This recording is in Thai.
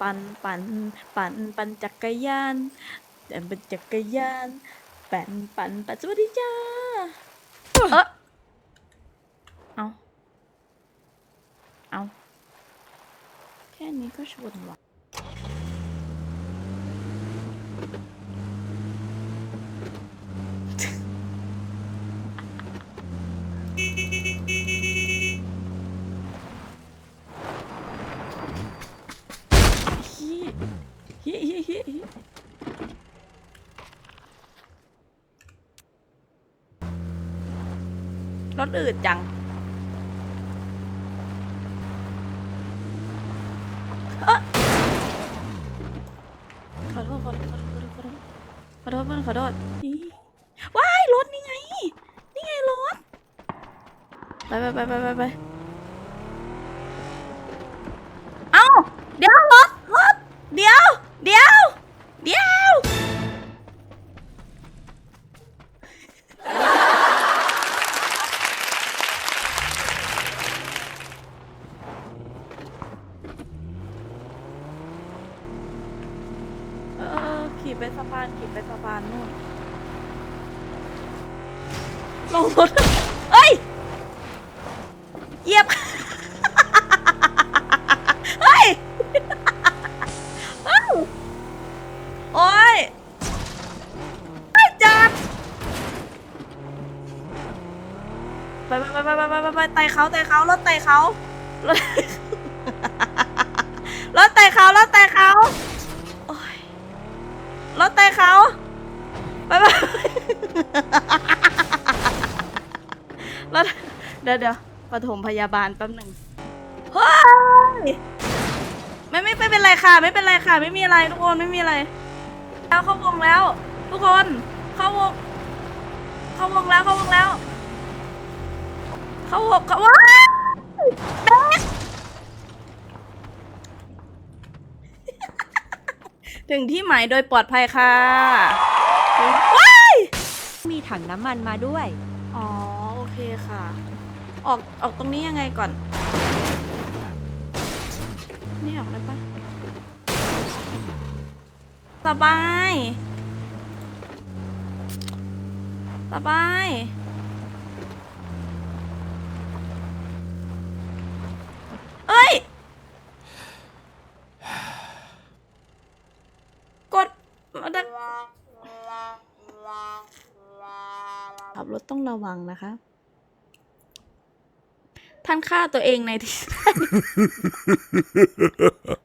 ปั่นปั่นปั่นปั่นจักรยานแต่เป็นจักรยานปั่นปั่นปั่นสวัสดีจ้าเออเอาเอาแค่นี้ก็ชนว่ะ เฮ้ยเฮ้ยเฮ้ยเฮ้ย รถอืดจัง เอ๊ะขอโทษขอโทษขอโทษขอโทษขอโทษขอโทษเพื่อนขอโทษอีว้ายรถนี่ไง นี่ไงรถ ไปไปไปไปไป ไปสะพานขี่ไปสะพานนู่นลงรถเอ้ยเหยียบเฮ้ยโอ้ยไอ้จับไปไปไปไปไปไปไปไต่เขาไต่เขารถไต่เขารถ ไปไปรถเดี๋ยวเดี๋ยวปฐมพยาบาลแป๊บหนึ่งเฮ้ยไม่ไม่ไม่เป็นไรค่ะ ไม่เป็นไรค่ะ ไม่มีอะไรทุกคนไม่มีอะไร แล้วเข้าวงแล้ว ทุกคนเข้าวงเข้าวงแล้วเข้าวงแล้วเข้าวงเข้าว้าถึงที่หมายโดยปลอดภัยค่ะ น้ำมันมาด้วย อ๋อ โอเคค่ะ ออกออกตรงนี้ยังไงก่อน นี่ออกได้ปะสบายสบายเอ้ย กดมาดัก ขับรถต้องระวังนะคะ ท่านฆ่าตัวเองในที่